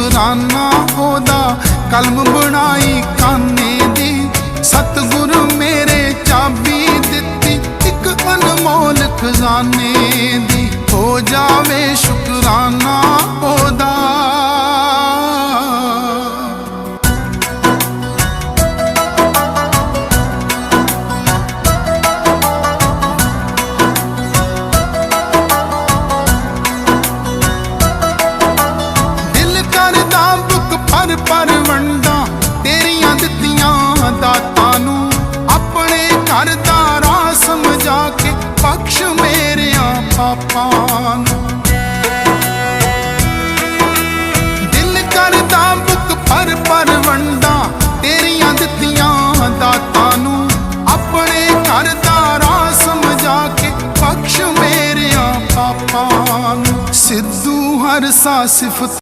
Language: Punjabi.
ਸ਼ੁਕਰਾਨਾ ਉਹਦਾ ਕਲਮ ਬਣਾਈ ਕਾਨੇ ਦੀ। ਸਤਿਗੁਰ ਮੇਰੇ ਚਾਬੀ ਦਿੱਤੀ, ਇੱਕ ਅਨਮੋਲ ਖਜ਼ਾਨੇ ਦੀ। ਹੋ ਜਾਵੇ ਆਪਣੇ ਘਰ ਦਾ ਰਾਹ ਸਮਝਾ ਕੇ ਬਖਸ਼ ਮੇਰਿਆਂ ਪਾਪਾਂ ਨੂੰ। ਦਿਲ ਕਰਦਾ ਬੁੱਕ ਪਰ ਪਰ ਵੰਡਾਂ ਤੇਰੀਆਂ ਦਿੱਤੀਆਂ ਦਾਤਾਂ ਨੂੰ। ਆਪਣੇ ਘਰ ਦਾ ਰਾਹ ਸਮਝਾ ਕੇ ਬਖਸ਼ ਮੇਰਿਆਂ ਪਾਪਾਂ ਨੂੰ। ਸਿੱਧੂ ਹਰ ਸਾ